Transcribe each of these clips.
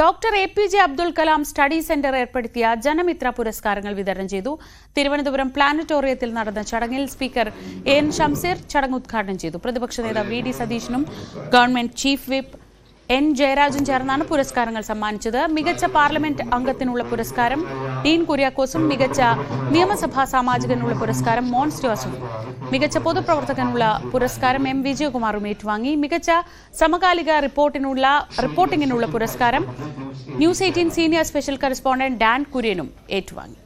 Doctor A P J Abdul Kalam study centre ഏർപ്പെടുത്തിയ ജനമിത്ര പുരസ്കാരങ്ങൾ വിതരണം ചെയ്തു. തിരുവനന്തപുരം പ്ലാനറ്റോറിയത്തിൽ നടന്ന ചടങ്ങിൽ സ്പീക്കർ എൻ ഷംസീർ ചടങ്ങ് ഉദ്ഘാടനം ചെയ്തു. പ്രതിപക്ഷ നേതാവ് വി ഡി സതീശനും government chief whip N. Jayarajan ചേർന്നാണ് പുരസ്കാരങ്ങൾ സമ്മാനിച്ചത്. മികച്ച പാർലമെന്റ് അംഗത്തിനുള്ള പുരസ്കാരം ഡീൻ കുര്യാക്കോസും മികച്ച നിയമസഭാ സാമാജികനുള്ള പുരസ്കാരം മോൻസ് ജോസഫും മികച്ച പൊതുപ്രവർത്തകനുള്ള പുരസ്കാരം എം. വിജയകുമാറും ഏറ്റുവാങ്ങി. മികച്ച സമകാലിക റിപ്പോർട്ടിനുള്ള റിപ്പോർട്ടിംഗിനുള്ള പുരസ്കാരം news eighteen senior special correspondent Dan കുര്യനും ഏറ്റുവാങ്ങി.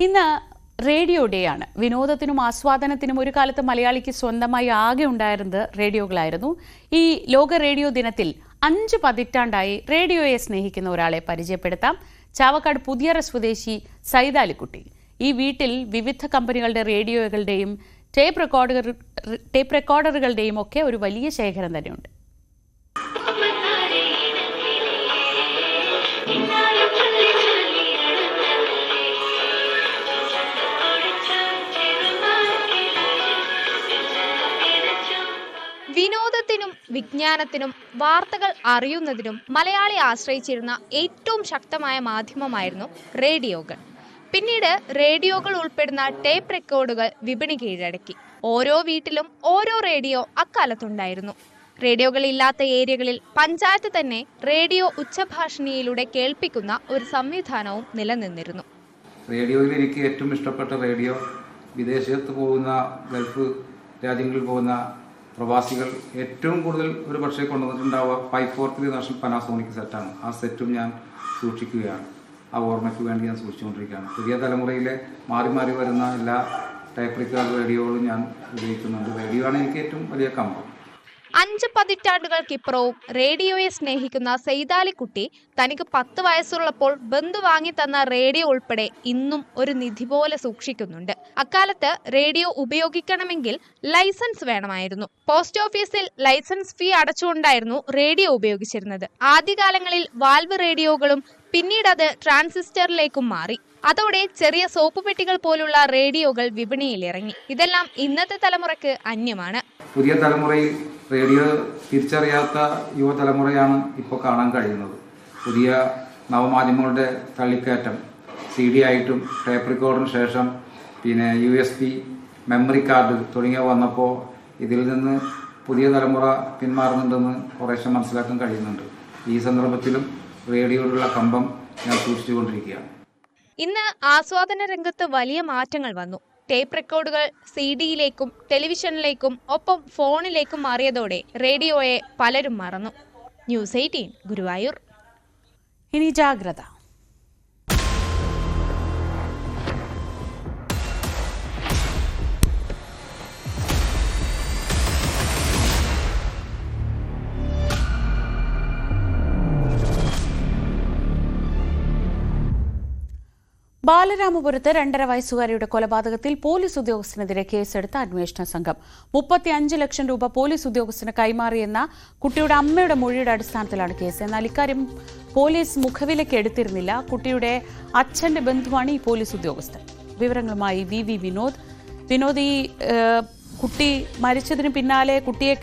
ഇന്ന് റേഡിയോ ഡേ ആണ് വിനോദത്തിനും ആസ്വാദനത്തിനും ഒരു കാലത്ത് മലയാളിക്ക് സ്വന്തമായി ആകെ ഉണ്ടായിരുന്നത് റേഡിയോകളായിരുന്നു. ഈ ലോക റേഡിയോ ദിനത്തിൽ അഞ്ച് പതിറ്റാണ്ടായി റേഡിയോയെ സ്നേഹിക്കുന്ന ഒരാളെ പരിചയപ്പെടുത്താം. ചാവക്കാട് പുതിയറ സ്വദേശി സൈതാലിക്കുട്ടി. ഈ വീട്ടിൽ വിവിധ കമ്പനികളുടെ റേഡിയോകളുടെയും ടേപ്പ് റെക്കോർഡർ ടേപ്പ് റെക്കോർഡറുകളുടെയും ഒക്കെ ഒരു വലിയ ശേഖരം തന്നെയുണ്ട്. വിജ്ഞാനത്തിനും വാർത്തകൾ അറിയുന്നതിനും മലയാളി ആശ്രയിച്ചിരുന്ന ഏറ്റവും ശക്തമായ മാധ്യമമായിരുന്നു റേഡിയോകൾ. പിന്നീട് റേഡിയോകൾ ഉൾപ്പെടുന്ന ടേപ്പ് റെക്കോർഡുകൾ വിപണി കീഴടക്കി. ഓരോ വീട്ടിലും ഓരോ റേഡിയോ അക്കാലത്തുണ്ടായിരുന്നു. റേഡിയോകൾ ഇല്ലാത്ത ഏരിയകളിൽ പഞ്ചായത്ത് തന്നെ റേഡിയോ ഉച്ചഭാഷിണിയിലൂടെ കേൾപ്പിക്കുന്ന ഒരു സംവിധാനവും നിലനിന്നിരുന്നു. റേഡിയോയിൽ എനിക്ക് ഏറ്റവും ഇഷ്ടപ്പെട്ട റേഡിയോ വിദേശത്ത് പോകുന്ന ഗൾഫ് രാജ്യങ്ങളിൽ പോകുന്ന പ്രവാസികൾ ഏറ്റവും കൂടുതൽ ഒരു പക്ഷേ കൊണ്ടുവന്നിട്ടുണ്ടാവുക five four three National Panasonic സെറ്റാണ് ആ സെറ്റും ഞാൻ സൂക്ഷിക്കുകയാണ്. ആ ഓർമ്മയ്ക്ക് വേണ്ടി ഞാൻ സൂക്ഷിച്ചുകൊണ്ടിരിക്കുകയാണ്. പുതിയ തലമുറയിലെ മാറി മാറി വരുന്ന എല്ലാ ടൈപ്പ് റിക്കാർഡ് റേഡിയോകളും ഞാൻ ഉപയോഗിക്കുന്നുണ്ട്. റേഡിയോ ആണ് എനിക്ക് ഏറ്റവും വലിയ കമ്പം. അഞ്ച് പതിറ്റാണ്ടുകൾക്കിപ്പുറവും റേഡിയോയെ സ്നേഹിക്കുന്ന സെയ്താലിക്കുട്ടി തനിക്ക് പത്ത് വയസ്സുള്ളപ്പോൾ ബന്ധു വാങ്ങി തന്ന റേഡിയോ ഉൾപ്പെടെ ഇന്നും ഒരു നിധി പോലെ സൂക്ഷിക്കുന്നുണ്ട്. അക്കാലത്ത് റേഡിയോ ഉപയോഗിക്കണമെങ്കിൽ ലൈസൻസ് വേണമായിരുന്നു. പോസ്റ്റ് ഓഫീസിൽ ലൈസൻസ് ഫീ അടച്ചുകൊണ്ടായിരുന്നു റേഡിയോ ഉപയോഗിച്ചിരുന്നത്. ആദ്യകാലങ്ങളിൽ വാൽവ് റേഡിയോകളും പിന്നീട് അത് ട്രാൻസിസ്റ്ററിലേക്കും മാറി. അതോടെ ചെറിയ സോപ്പ് പെട്ടികൾ പോലുള്ള റേഡിയോകൾ വിപണിയിൽ ഇറങ്ങി. ഇതെല്ലാം ഇന്നത്തെ തലമുറയ്ക്ക് അന്യമാണ്. പുതിയ തലമുറയിൽ റേഡിയോ തിരിച്ചറിയാത്ത യുവതലമുറയാണ് ഇപ്പോൾ കാണാൻ കഴിയുന്നത്. പുതിയ നവമാധ്യമങ്ങളുടെ തള്ളിക്കയറ്റം സി ഡി ആയിട്ടും ടേപ്പ് റെക്കോർഡിന് ശേഷം പിന്നെ U S B memory card തുടങ്ങിയ വന്നപ്പോൾ ഇതിൽ നിന്ന് പുതിയ തലമുറ പിന്മാറുന്നുണ്ടെന്ന് കുറേശ്ശെ മനസ്സിലാക്കാൻ കഴിയുന്നുണ്ട്. ഈ സന്ദർഭത്തിലും റേഡിയോയിലുള്ള കമ്പം ഞാൻ സൂക്ഷിച്ചുകൊണ്ടിരിക്കുകയാണ്. ഇന്ന് ആസ്വാദന രംഗത്ത് വലിയ മാറ്റങ്ങൾ വന്നു. ടേപ്പ് റെക്കോർഡുകൾ സി ഡിയിലേക്കും ടെലിവിഷനിലേക്കും ഒപ്പം ഫോണിലേക്കും മാറിയതോടെ റേഡിയോയെ പലരും മറന്നു. News eighteen Guruvayur. ഇനി ജാഗ്രത. ബാലരാമപുരത്ത് രണ്ടര വയസ്സുകാരിയുടെ കൊലപാതകത്തിൽ പോലീസ് ഉദ്യോഗസ്ഥനെതിരെ കേസെടുത്ത അന്വേഷണ സംഘം. മുപ്പത്തിയഞ്ച് ലക്ഷം രൂപ പോലീസ് ഉദ്യോഗസ്ഥന് കൈമാറിയെന്ന കുട്ടിയുടെ അമ്മയുടെ മൊഴിയുടെ അടിസ്ഥാനത്തിലാണ് കേസ്. എന്നാൽ ഇക്കാര്യം പോലീസ് മുഖവിലേക്ക് എടുത്തിരുന്നില്ല. കുട്ടിയുടെ അച്ഛന്റെ ബന്ധുവാണ് ഈ പോലീസ് ഉദ്യോഗസ്ഥൻ. വിവരങ്ങളുമായി വി വി വിനോദ്. വിനോദ് ഈ കുട്ടി മരിച്ചതിന് പിന്നാലെ കുട്ടിയെ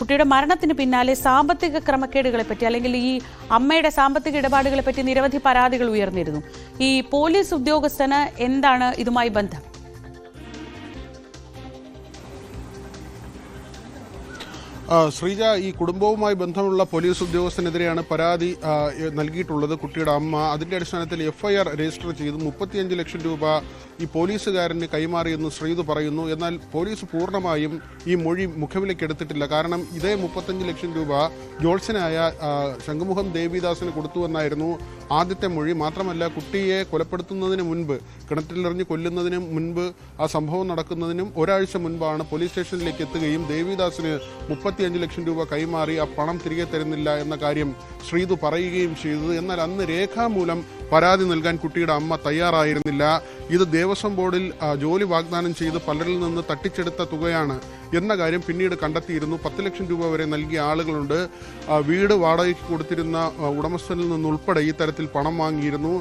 കുട്ടിയുടെ മരണത്തിന് പിന്നാലെ സാമ്പത്തിക ക്രമക്കേടുകളെ പറ്റി അല്ലെങ്കിൽ ഈ അമ്മയുടെ സാമ്പത്തിക ഇടപാടുകളെ പറ്റി നിരവധി പരാതികൾ ഉയർന്നിരുന്നു. ഈ പോലീസ് ഉദ്യോഗസ്ഥന് എന്താണ് ഇതുമായി ബന്ധം? ശ്രീജ ഈ കുടുംബവുമായി ബന്ധമുള്ള പോലീസ് ഉദ്യോഗസ്ഥനെതിരെയാണ് പരാതി നൽകിയിട്ടുള്ളത് കുട്ടിയുടെ അമ്മ. അതിന്റെ അടിസ്ഥാനത്തിൽ എഫ്ഐആർ രജിസ്റ്റർ ചെയ്തു. മുപ്പത്തിയഞ്ച് ലക്ഷം രൂപ ഈ പോലീസുകാരന് കൈമാറിയെന്ന് ശ്രീതു പറയുന്നു. എന്നാൽ പോലീസ് പൂർണമായും ഈ മൊഴി മുഖവിലേക്ക് എടുത്തിട്ടില്ല. കാരണം ഇതേ മുപ്പത്തഞ്ച് ലക്ഷം രൂപ ജോൾസനായ ശംഖുമുഖം ദേവിദാസിന് കൊടുത്തുവെന്നായിരുന്നു ആദ്യത്തെ മൊഴി. മാത്രമല്ല കുട്ടിയെ കൊലപ്പെടുത്തുന്നതിന് മുൻപ് കിണറ്റിലെറിഞ്ഞ് കൊല്ലുന്നതിന് മുൻപ് ആ സംഭവം നടക്കുന്നതിനും ഒരാഴ്ച മുൻപാണ് പോലീസ് സ്റ്റേഷനിലേക്ക് എത്തുകയും ദേവിദാസിന് മുപ്പത്തിയഞ്ച് ലക്ഷം രൂപ കൈമാറി ആ പണം തിരികെ തരുന്നില്ല എന്ന കാര്യം ശ്രീതു പറയുകയും ചെയ്തത്. എന്നാൽ അന്ന് രേഖാമൂലം പരാതി നൽകാൻ കുട്ടിയുടെ അമ്മ തയ്യാറായിരുന്നില്ല. ഇത് ദേവസ്വം ബോർഡിൽ ജോലി വാഗ്ദാനം ചെയ്ത് പലരിൽ നിന്ന് തട്ടിച്ചെടുത്ത തുകയാണ് എന്ന കാര്യം പിന്നീട് കണ്ടെത്തിയിരുന്നു. പത്ത് ലക്ഷം രൂപ വരെ നൽകിയ ആളുകളുണ്ട്. വീട് വാടകയ്ക്ക് കൊടുത്തിരുന്ന ഉടമസ്ഥനിൽ നിന്നുൾപ്പെടെ ഈ തരത്തിൽ പണം വാങ്ങിയിരുന്നു.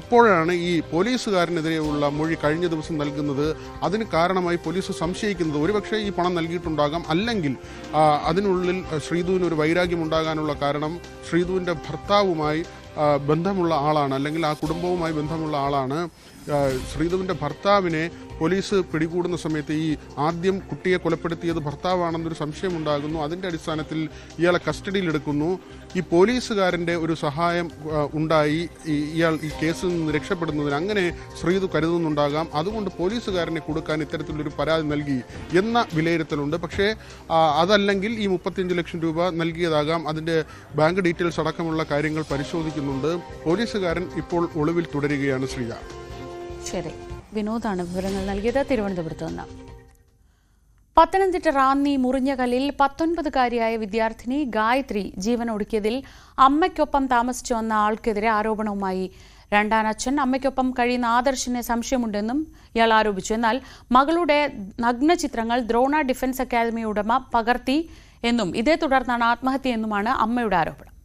ഇപ്പോഴാണ് ഈ പോലീസുകാരനെതിരെയുള്ള മൊഴി കഴിഞ്ഞ ദിവസം നൽകുന്നത്. അതിന് കാരണമായി പോലീസ് സംശയിക്കുന്നത്. ഒരുപക്ഷെ ഈ പണം നൽകിയിട്ടുണ്ടാകാം. അല്ലെങ്കിൽ അതിനുള്ളിൽ ശ്രീധുവിന് ഒരു വൈരാഗ്യം ഉണ്ടാകാനുള്ള കാരണം ശ്രീധുവിന്റെ ഭർത്താവുമായി ബന്ധമുള്ള ആളാണ് അല്ലെങ്കിൽ ആ കുടുംബവുമായി ബന്ധമുള്ള ആളാണ് ശ്രീധുവിന്റെ ഭർത്താവിനെ പോലീസ് പിടികൂടുന്ന സമയത്ത് ഈ ആദ്യം കുട്ടിയെ കൊലപ്പെടുത്തിയത് ഭർത്താവാണെന്നൊരു സംശയമുണ്ടാകുന്നു അതിന്റെ അടിസ്ഥാനത്തിൽ ഇയാളെ കസ്റ്റഡിയിലെടുക്കുന്നു. ഈ പോലീസുകാരന്റെ ഒരു സഹായം ഉണ്ടായി. ഇയാൾ ഈ കേസിൽ നിന്ന് രക്ഷപ്പെടുന്നതിന് അങ്ങനെ ശ്രീതു കരുതുന്നുണ്ടാകാം. അതുകൊണ്ട് പോലീസുകാരനെ കൊടുക്കാൻ ഇത്തരത്തിലൊരു പരാതി നൽകി എന്ന വിലയിരുത്തലുണ്ട്. പക്ഷേ അതല്ലെങ്കിൽ ഈ മുപ്പത്തിയഞ്ച് ലക്ഷം രൂപ നൽകിയതാകാം. അതിന്റെ ബാങ്ക് ഡീറ്റെയിൽസ് അടക്കമുള്ള കാര്യങ്ങൾ പരിശോധിക്കുന്നുണ്ട്. പോലീസുകാരൻ ഇപ്പോൾ ഒളിവിൽ തുടരുകയാണ്. ശ്രീജ ശരി വിനോദാണ് വിവരങ്ങൾ നൽകിയത്. തിരുവനന്തപുരത്ത് നിന്ന്. പത്തനംതിട്ട റാന്നി മുറിഞ്ഞകല്ലിൽ പത്തൊൻപതുകാരിയായ വിദ്യാർത്ഥിനി ഗായത്രി ജീവൻ ഒടുക്കിയതിൽ അമ്മയ്ക്കൊപ്പം താമസിച്ചു വന്ന ആൾക്കെതിരെ ആരോപണവുമായി. രണ്ടാനച്ഛൻ അമ്മയ്ക്കൊപ്പം കഴിയുന്ന ആദർശിനെ സംശയമുണ്ടെന്നും ഇയാൾ ആരോപിച്ചു. എന്നാൽ മകളുടെ നഗ്നചിത്രങ്ങൾ ദ്രോണ ഡിഫൻസ് അക്കാദമി ഉടമ പകർത്തി എന്നും ഇതേ തുടർന്നാണ് ആത്മഹത്യയെന്നുമാണ് അമ്മയുടെ ആരോപണം.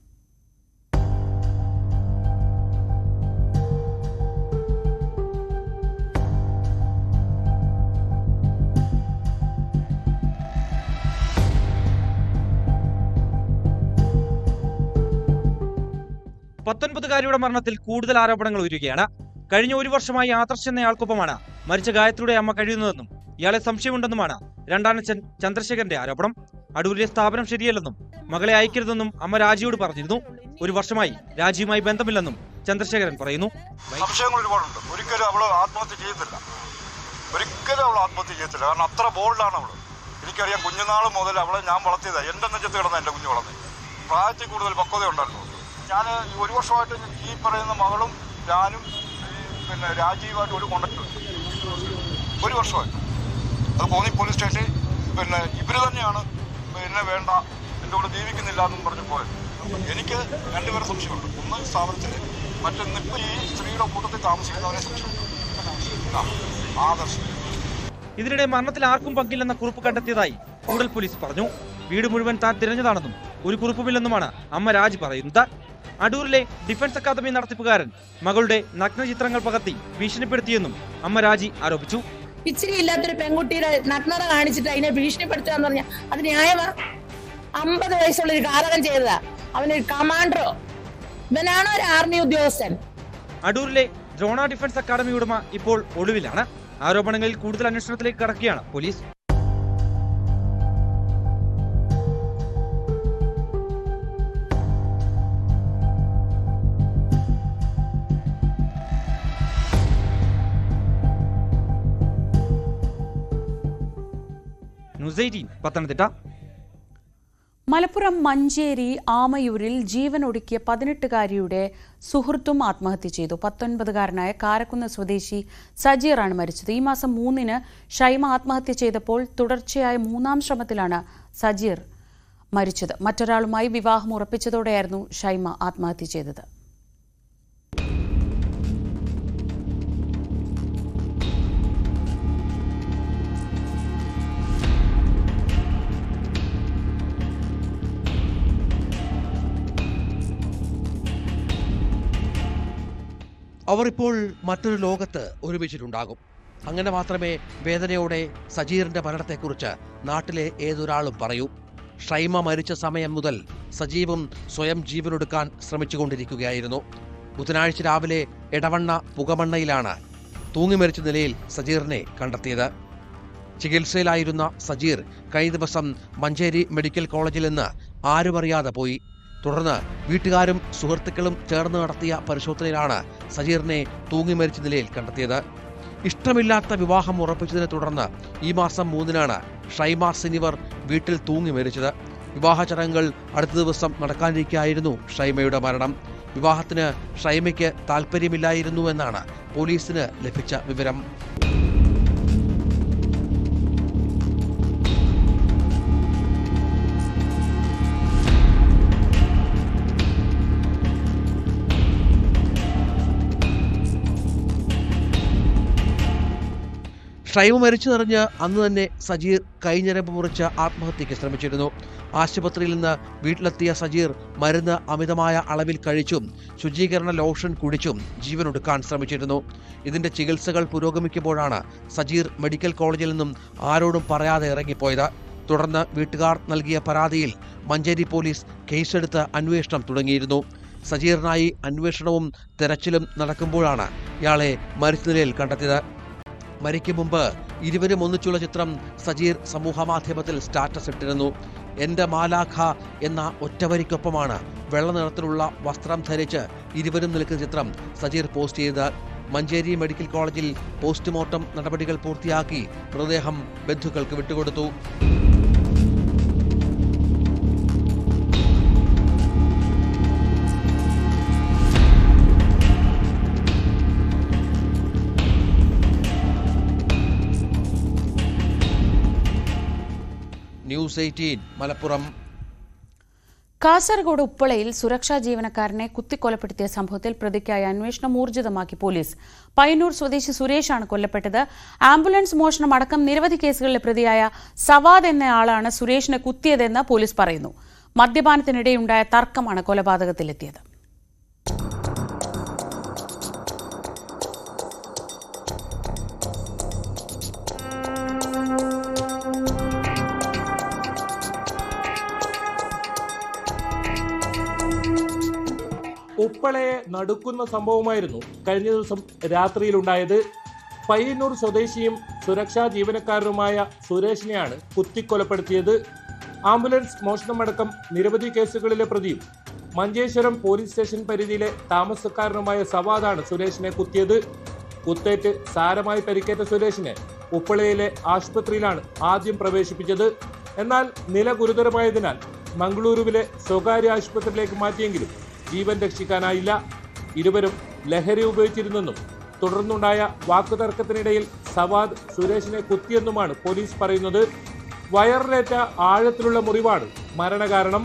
പത്തൊൻപതുകാരിയുടെ മരണത്തിൽ കൂടുതൽ ആരോപണങ്ങൾ ഉയരുകയാണ്. കഴിഞ്ഞ ഒരു വർഷമായി ആദർശ് എന്നയാൾക്കൊപ്പമാണ് മരിച്ച ഗായത്രിയുടെ അമ്മ കഴിയുന്നതെന്നും ഇയാളെ സംശയമുണ്ടെന്നുമാണ് രണ്ടാനച്ഛൻ ചന്ദ്രശേഖരന്റെ ആരോപണം. അടൂരിലെ സ്ഥാപനം ശരിയല്ലെന്നും മകളെ അയക്കരുതെന്നും അമ്മ രാജിയോട് പറഞ്ഞിരുന്നു. ഒരു വർഷമായി രാജിയുമായി ബന്ധമില്ലെന്നും ചന്ദ്രശേഖരൻ പറയുന്നു. സംശയങ്ങൾ ഒരുപാടുണ്ട്. ഒരിക്കലും അവൾ ആത്മഹത്യ ചെയ്യത്തില്ല. ഒരിക്കലും അവൾ ആത്മഹത്യ ചെയ്യത്തില്ല. കാരണം അത്ര ബോൾഡാണ് അവൾ എനിക്കറിയാം കുഞ്ഞുനാൾ മുതൽ അവളെ ഞാൻ വളർത്തിയതാണ് എന്റെ നെഞ്ചത്ത് കിടന്ന എന്റെ കുഞ്ഞു വളർന്നത് പ്രായത്തിൽ കൂടുതൽ പക്വത ഉണ്ടായിരുന്നു ഞാൻ ഒരു വർഷമായിട്ട് ഈ പറയുന്ന മകളും ഞാനും പിന്നെ രാജീവായിട്ട് ഒരു കോണ്ടക്ട് ഒരു വർഷമായിട്ട്. അത് കോന്നി പോലീസ് സ്റ്റേഷനിൽ പിന്നെ ഇവർ തന്നെയാണ് എന്നെ വേണ്ട എന്റെ കൂടെ ജീവിക്കുന്നില്ല എന്നും പറഞ്ഞു പോയത്. എനിക്ക് രണ്ടുപേരെ സംശയമുണ്ട്. ഒന്ന് സ്ഥാപനത്തിൽ മറ്റൊന്ന് ഇപ്പോൾ ഈ സ്ത്രീയുടെ കൂട്ടത്തിൽ താമസിക്കുന്നവരെ ആ ആദർശം. ഇതിനിടെ മരണത്തിൽ ആർക്കും പങ്കില്ലെന്ന കുറിപ്പ് കണ്ടെത്തിയതായി കൂടൽ പോലീസ് പറഞ്ഞു. വീട് മുഴുവൻ താൻ തിരഞ്ഞതാണെന്നും ഒരു കുറിപ്പുമില്ലെന്നുമാണ് അമ്മ രാജ് പറയുന്നത്. അടൂരിലെ ഡിഫൻസ് അക്കാദമി നടത്തിപ്പുകാരൻ മകളുടെ നഗ്നചിത്രങ്ങൾ പകർത്തി ഭീഷണിപ്പെടുത്തിയെന്നും അമ്മ രാജി ആരോപിച്ചു. ഇച്ചിരി ഇല്ലാത്തൊരു പെൺകുട്ടിയുടെ നഗ്നത കാണിച്ചിട്ട് അതിനെ ഭീഷണിപ്പെടുത്തുക പറഞ്ഞാൽ അത് ന്യായമാ? അമ്പത് വയസ്സുള്ള ഒരു കാലകം ചെയ്തതാ. അവനൊരു കമാൻഡറോ. ഇവനാണോ ഒരു ആർമി ഉദ്യോഗസ്ഥൻ. അടൂരിലെ ഡ്രോണ ഡിഫൻസ് അക്കാദമി ഉടമ ഇപ്പോൾ ഒളിവിലാണ്. ആരോപണങ്ങളിൽ കൂടുതൽ അന്വേഷണത്തിലേക്ക് കടക്കുകയാണ് പോലീസ്. ന്യൂസ് പത്തനംതിട്ട. മലപ്പുറം മഞ്ചേരി ആമയൂരിൽ ജീവൻ ഒടുക്കിയ പതിനെട്ടുകാരിയുടെ സുഹൃത്തും ആത്മഹത്യ ചെയ്തു. പത്തൊൻപതുകാരനായ കാരക്കുന്ന് സ്വദേശി സജീറാണ് മരിച്ചത്. ഈ മാസം മൂന്നിന് ഷൈമ ആത്മഹത്യ ചെയ്തപ്പോൾ തുടർച്ചയായ മൂന്നാം ശ്രമത്തിലാണ് സജീർ മരിച്ചത്. മറ്റൊരാളുമായി വിവാഹം ഉറപ്പിച്ചതോടെയായിരുന്നു ഷൈമ ആത്മഹത്യ ചെയ്തത്. അവർ ഇപ്പോൾ മറ്റൊരു ലോകത്ത് ഒരുമിച്ചിട്ടുണ്ടാകും. അങ്ങനെ മാത്രമേ വേദനയോടെ സജീറിന്റെ മരണത്തെക്കുറിച്ച് നാട്ടിലെ ഏതൊരാളും പറയൂ. ഷൈമ മരിച്ച സമയം മുതൽ സജീവും സ്വയം ജീവനൊടുക്കാൻ ശ്രമിച്ചുകൊണ്ടിരിക്കുകയായിരുന്നു. ബുധനാഴ്ച രാവിലെ ഇടവണ്ണ പുകമണ്ണയിലാണ് തൂങ്ങിമരിച്ച നിലയിൽ സജീറിനെ കണ്ടെത്തിയത്. ചികിത്സയിലായിരുന്ന സജീർ കഴിഞ്ഞ ദിവസം മഞ്ചേരി മെഡിക്കൽ കോളേജിൽ നിന്ന് ആരുമറിയാതെ പോയി. തുടർന്ന് വീട്ടുകാരും സുഹൃത്തുക്കളും ചേർന്ന് നടത്തിയ പരിശോധനയിലാണ് സജീറിനെ തൂങ്ങി മരിച്ച നിലയിൽ കണ്ടെത്തിയത്. ഇഷ്ടമില്ലാത്ത വിവാഹം ഉറപ്പിച്ചതിനെ തുടർന്ന് ഈ മാസം മൂന്നിനാണ് ഷൈമ സിനിവർ വീട്ടിൽ തൂങ്ങി മരിച്ചത്. വിവാഹ ചടങ്ങുകൾ അടുത്ത ദിവസം നടക്കാനിരിക്കായിരുന്നു ഷൈമയുടെ മരണം. വിവാഹത്തിന് ഷൈമയ്ക്ക് താല്പര്യമില്ലായിരുന്നു എന്നാണ് പോലീസിന് ലഭിച്ച വിവരം. ഷൈമ നിറഞ്ഞ അന്ന് തന്നെ സജീർ കൈഞ്ഞരമ്പ് മുറിച്ച് ആത്മഹത്യയ്ക്ക് ശ്രമിച്ചിരുന്നു. ആശുപത്രിയിൽ നിന്ന് വീട്ടിലെത്തിയ സജീർ മരുന്ന് അമിതമായ അളവിൽ കഴിച്ചും ശുചീകരണ ലോഷൻ കുടിച്ചും ജീവനൊടുക്കാൻ ശ്രമിച്ചിരുന്നു. ഇതിന്റെ ചികിത്സകൾ പുരോഗമിക്കുമ്പോഴാണ് സജീർ മെഡിക്കൽ കോളേജിൽ നിന്നും ആരോടും പറയാതെ ഇറങ്ങിപ്പോയത്. തുടർന്ന് വീട്ടുകാർ നൽകിയ പരാതിയിൽ മഞ്ചേരി പോലീസ് കേസെടുത്ത് അന്വേഷണം തുടങ്ങിയിരുന്നു. സജീറിനായി അന്വേഷണവും തെരച്ചിലും നടക്കുമ്പോഴാണ് ഇയാളെ മരിച്ച നിലയിൽ കണ്ടെത്തിയത്. മരിക്കും മുമ്പ് ഇരുവരും ഒന്നിച്ചുള്ള ചിത്രം സജീർ സമൂഹമാധ്യമത്തിൽ സ്റ്റാറ്റസ് ഇട്ടിരുന്നു. എന്റെ മാലാഖ എന്ന ഒറ്റവരിക്കൊപ്പമാണ് വെള്ള നിറത്തിലുള്ള വസ്ത്രം ധരിച്ച് ഇരുവരും നിൽക്കുന്ന ചിത്രം സജീർ പോസ്റ്റ് ചെയ്ത്. മഞ്ചേരി മെഡിക്കൽ കോളേജിൽ പോസ്റ്റ്മോർട്ടം നടപടികൾ പൂർത്തിയാക്കി മൃതദേഹം ബന്ധുക്കൾക്ക് വിട്ടുകൊടുത്തു. News eighteen Malappuram. കാസർഗോഡ് ഉപ്പളയിൽ സുരക്ഷാ ജീവനക്കാരനെ കുത്തിക്കൊലപ്പെടുത്തിയ സംഭവത്തിൽ പ്രതിക്കായി അന്വേഷണം ഊർജിതമാക്കി പോലീസ്. പയ്യന്നൂർ സ്വദേശി സുരേഷാണ് കൊല്ലപ്പെട്ടത്. ആംബുലൻസ് മോഷണം അടക്കം നിരവധി കേസുകളിലെ പ്രതിയായ സവാദ് എന്നയാളാണ് സുരേഷിനെ കുത്തിയതെന്ന് പോലീസ് പറയുന്നു. മദ്യപാനത്തിനിടെയുണ്ടായ തർക്കമാണ് കൊലപാതകത്തിലെത്തിയത്. ഉപ്പളയെ നടുക്കുന്ന സംഭവമായിരുന്നു കഴിഞ്ഞ ദിവസം രാത്രിയിലുണ്ടായത്. പയ്യന്നൂർ സ്വദേശിയും സുരക്ഷാ ജീവനക്കാരനുമായ സുരേഷിനെയാണ് കുത്തിക്കൊലപ്പെടുത്തിയത്. ആംബുലൻസ് മോഷണമടക്കം നിരവധി കേസുകളിലെ പ്രതിയും മഞ്ചേശ്വരം പോലീസ് സ്റ്റേഷൻ പരിധിയിലെ താമസക്കാരനുമായ സവാദാണ് സുരേഷിനെ കുത്തിയത്. കുത്തേറ്റ് സാരമായി പരിക്കേറ്റ സുരേഷിനെ ഉപ്പളയിലെ ആശുപത്രിയിലാണ് ആദ്യം പ്രവേശിപ്പിച്ചത്. എന്നാൽ നില ഗുരുതരമായതിനാൽ മംഗളൂരുവിലെ സ്വകാര്യ ആശുപത്രിയിലേക്ക് മാറ്റിയെങ്കിലും ജീവൻ രക്ഷിക്കാനായില്ല. ഇരുവരും ലഹരി ഉപയോഗിച്ചിരുന്നെന്നും തുടർന്നുണ്ടായ വാക്കുതർക്കത്തിനിടയിൽ സവാദ് സുരേഷിനെ കുത്തിയെന്നുമാണ് പോലീസ് പറയുന്നത്. വയറിലേറ്റ ആഴത്തിലുള്ള മുറിവാണ് മരണകാരണം.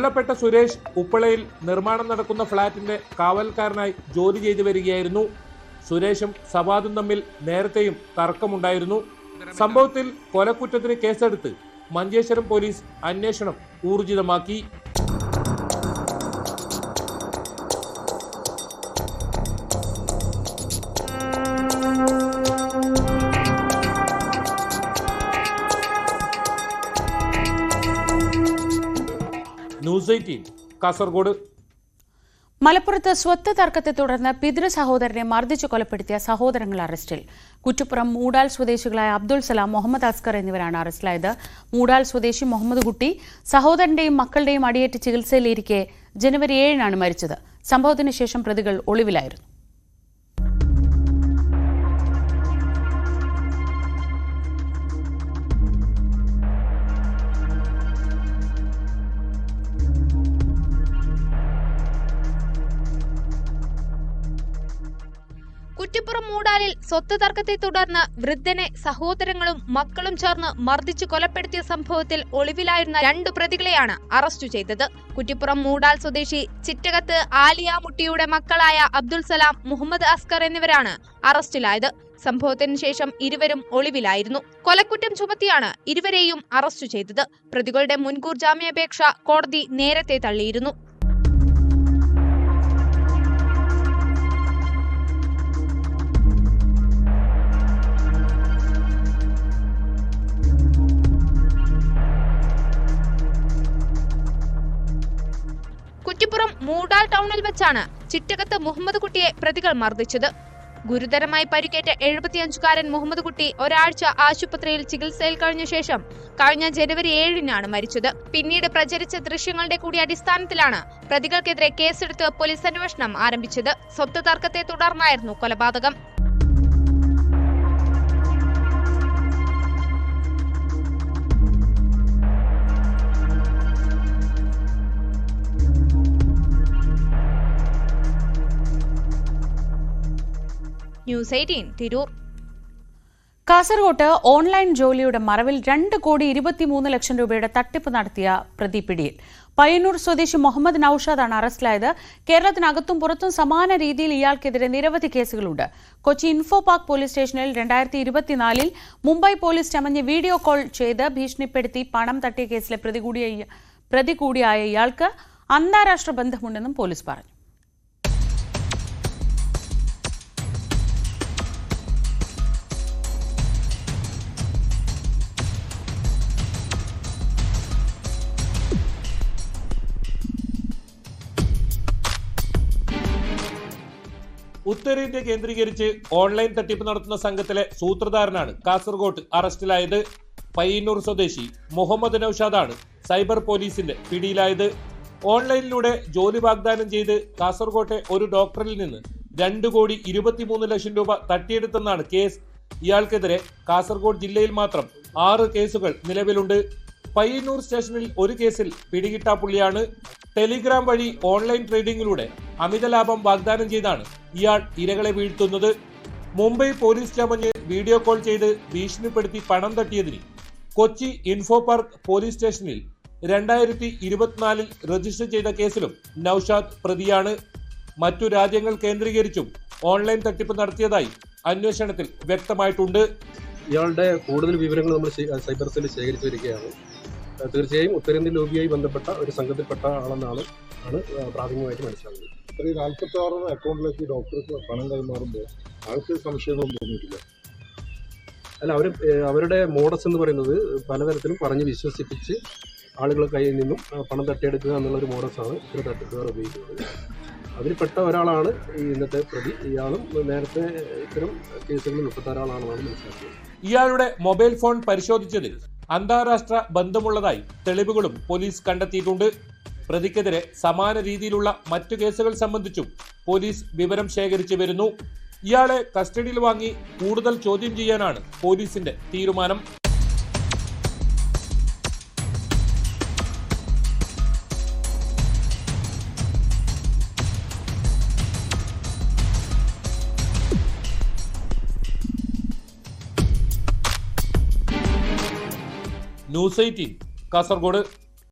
കൊല്ലപ്പെട്ട സുരേഷ് ഉപ്പളയിൽ നിർമ്മാണം നടക്കുന്ന ഫ്ളാറ്റിന്റെ കാവൽക്കാരനായി ജോലി ചെയ്തു വരികയായിരുന്നു. സുരേഷും സവാദും തമ്മിൽ നേരത്തെയും തർക്കമുണ്ടായിരുന്നു. സംഭവത്തിൽ കൊലക്കുറ്റത്തിന് കേസെടുത്ത് മഞ്ചേശ്വരം പോലീസ് അന്വേഷണം ഊർജിതമാക്കി. ന്യൂസ് കാസർഗോഡ്. മലപ്പുറത്ത് സ്വത്ത് തർക്കത്തെ തുടർന്ന് പിതൃ സഹോദരനെ മർദ്ദിച്ചു കൊലപ്പെടുത്തിയ സഹോദരങ്ങൾ അറസ്റ്റിൽ. കുറ്റുപുറം മൂടാൽ സ്വദേശികളായ അബ്ദുൾ സലാം മുഹമ്മദ് അസ്കർ എന്നിവരാണ് അറസ്റ്റിലായത്. മൂടാൽ സ്വദേശി മുഹമ്മദ് കുട്ടി സഹോദരന്റെയും മക്കളുടെയും അടിയേറ്റ് ചികിത്സയിലിരിക്കെ ജനുവരി ഏഴിനാണ് മരിച്ചത്. സംഭവത്തിന് ശേഷം പ്രതികൾ ഒളിവിലായിരുന്നു. കുറ്റിപ്പുറം മൂടാലിൽ സ്വത്ത് തർക്കത്തെ തുടർന്ന് വൃദ്ധനെ സഹോദരങ്ങളും മക്കളും ചേർന്ന് മർദ്ദിച്ചു കൊലപ്പെടുത്തിയ സംഭവത്തിൽ ഒളിവിലായിരുന്ന രണ്ടു പ്രതികളെയാണ് അറസ്റ്റ് ചെയ്തത്. കുറ്റിപ്പുറം മൂടാൽ സ്വദേശി ചിറ്റകത്ത് ആലിയ മുട്ടിയുടെ മക്കളായ അബ്ദുൽ സലാം മുഹമ്മദ് അസ്കർ എന്നിവരാണ് അറസ്റ്റിലായത്. സംഭവത്തിന് ശേഷം ഇരുവരും ഒളിവിലായിരുന്നു. കൊലക്കുറ്റം ചുമത്തിയാണ് ഇരുവരെയും അറസ്റ്റ് ചെയ്തത്. പ്രതികളുടെ മുൻകൂർ ജാമ്യാപേക്ഷ കോടതി നേരത്തെ തള്ളിയിരുന്നു. കുറ്റിപ്പുറം മൂടാൽ ടൗണിൽ വെച്ചാണ് ചിറ്റകത്ത് മുഹമ്മദ് കുട്ടിയെ പ്രതികൾ മർദ്ദിച്ചത്. ഗുരുതരമായി പരിക്കേറ്റ എഴുപത്തിയഞ്ചുകാരൻ മുഹമ്മദ് കുട്ടി ഒരാഴ്ച ആശുപത്രിയിൽ ചികിത്സയിൽ കഴിഞ്ഞ ശേഷം കഴിഞ്ഞ ജനുവരി ഏഴിനാണ് മരിച്ചത്. പിന്നീട് പ്രചരിച്ച ദൃശ്യങ്ങളുടെ കൂടി അടിസ്ഥാനത്തിലാണ് പ്രതികൾക്കെതിരെ കേസെടുത്ത് പോലീസ് അന്വേഷണം ആരംഭിച്ചത്. സ്വത്ത് തർക്കത്തെ തുടർന്നായിരുന്നു കൊലപാതകം. News eighteen Tirur. കാസർകോട്ട് ഓൺലൈൻ ജോലിയുടെ മറവിൽ രണ്ട് കോടി ഇരുപത്തിമൂന്ന് ലക്ഷം രൂപയുടെ തട്ടിപ്പ് നടത്തിയ പ്രതി പിടിയിൽ. പയ്യന്നൂർ സ്വദേശി മുഹമ്മദ് നൌഷാദാണ് അറസ്റ്റിലായത്. കേരളത്തിനകത്തും പുറത്തും സമാന രീതിയിൽ ഇയാൾക്കെതിരെ നിരവധി കേസുകളുണ്ട്. കൊച്ചി ഇൻഫോ പാർക്ക് പോലീസ് സ്റ്റേഷനിൽ രണ്ടായിരത്തി ഇരുപത്തിനാലിൽ മുംബൈ പോലീസ് ചമഞ്ഞ് വീഡിയോ കോൾ ചെയ്ത് ഭീഷണിപ്പെടുത്തി പണം തട്ടിയ കേസിലെ പ്രതി കൂടിയ പ്രതി കൂടിയായ ഇയാൾക്ക് അന്താരാഷ്ട്ര ബന്ധമുണ്ടെന്നും പോലീസ് പറഞ്ഞു. ഉത്തരേന്ത്യ കേന്ദ്രീകരിച്ച് ഓൺലൈൻ തട്ടിപ്പ് നടത്തുന്ന സംഘത്തിലെ സൂത്രധാരനാണ് കാസർഗോട്ട് അറസ്റ്റിലായത് പയ്യന്നൂർ സ്വദേശി മുഹമ്മദ് നൌഷാദാണ് സൈബർ പോലീസിന്റെ പിടിയിലായത്. ഓൺലൈനിലൂടെ ജോലി വാഗ്ദാനം ചെയ്ത് കാസർഗോട്ടെ ഒരു ഡോക്ടറിൽ നിന്ന് രണ്ട് കോടി ഇരുപത്തിമൂന്ന് ലക്ഷം രൂപ തട്ടിയെടുത്തെന്നാണ് കേസ്. ഇയാൾക്കെതിരെ കാസർഗോഡ് ജില്ലയിൽ മാത്രം ആറ് കേസുകൾ നിലവിലുണ്ട്. പയ്യന്നൂർ സ്റ്റേഷനിൽ ഒരു കേസിൽ പിടികിട്ടാപ്പുള്ളിയാണ് ടെലിഗ്രാം വഴി ഓൺലൈൻ ട്രേഡിംഗിലൂടെ അമിത ലാഭം വാഗ്ദാനം ചെയ്താണ് ഇയാൾ ഇരകളെ വീഴ്ത്തുന്നത്. മുംബൈ പോലീസ് ചമഞ്ഞ് വീഡിയോ കോൾ ചെയ്ത് ഭീഷണിപ്പെടുത്തി പണം തട്ടിയതിന് കൊച്ചി ഇൻഫോ പാർക്ക് പോലീസ് സ്റ്റേഷനിൽ രണ്ടായിരത്തി ഇരുപത്തിനാലിൽ രജിസ്റ്റർ ചെയ്ത കേസിലും നൌഷാദ് പ്രതിയാണ്. മറ്റു രാജ്യങ്ങൾ കേന്ദ്രീകരിച്ചും ഓൺലൈൻ തട്ടിപ്പ് നടത്തിയതായി അന്വേഷണത്തിൽ വ്യക്തമായിട്ടുണ്ട്. ഇയാളുടെ കൂടുതൽ വിവരങ്ങൾ നമ്മൾ സൈബർ സെല്ലിൽ ശേഖരിച്ചു വരികയാണ്. തീർച്ചയായും ഉത്തരേന്ത്യൻ ലോബിയായി ബന്ധപ്പെട്ട ഒരു സംഘത്തിൽപ്പെട്ട ആളെന്നാണ് ആണ് പ്രാഥമികമായിട്ട് മനസ്സിലാകുന്നത് ഈ നാൽപ്പത്തി ആറ് അക്കൗണ്ടിലേക്ക് ഡോക്ടർക്ക് പണം കൈമാറുമ്പോൾ ആൾക്ക് സംശയങ്ങളൊന്നും തോന്നിയിട്ടില്ല. അല്ല അവർ അവരുടെ മോഡസ് എന്ന് പറയുന്നത് പലതരത്തിലും പറഞ്ഞ് വിശ്വസിപ്പിച്ച് ആളുകൾ കയ്യിൽ നിന്നും പണം തട്ടിയെടുക്കുക എന്നുള്ളൊരു മോഡസാണ് ഇത്ര തട്ടിപ്പുകാർ ഉപയോഗിക്കുന്നത്. അതിൽപ്പെട്ട ഒരാളാണ് ഈ ഇന്നത്തെ പ്രതി. ഇയാളും നേരത്തെ ഇത്തരം കേസുകളിൽ ഉൾപ്പെട്ട ഒരാളാണെന്നാണ് മനസ്സിലാക്കിയത്. ഇയാളുടെ മൊബൈൽ ഫോൺ പരിശോധിച്ചതിൽ അന്താരാഷ്ട്ര ബന്ധമുള്ളതായി തെളിവുകളും പോലീസ് കണ്ടെത്തിയിട്ടുണ്ട്. പ്രതിക്കെതിരെ സമാന രീതിയിലുള്ള മറ്റു കേസുകൾ സംബന്ധിച്ചും പോലീസ് വിവരം ശേഖരിച്ചു വരുന്നു. ഇയാളെ കസ്റ്റഡിയിൽ വാങ്ങി കൂടുതൽ ചോദ്യം ചെയ്യാനാണ് പോലീസിന്റെ തീരുമാനം. News eighteen Kasaragod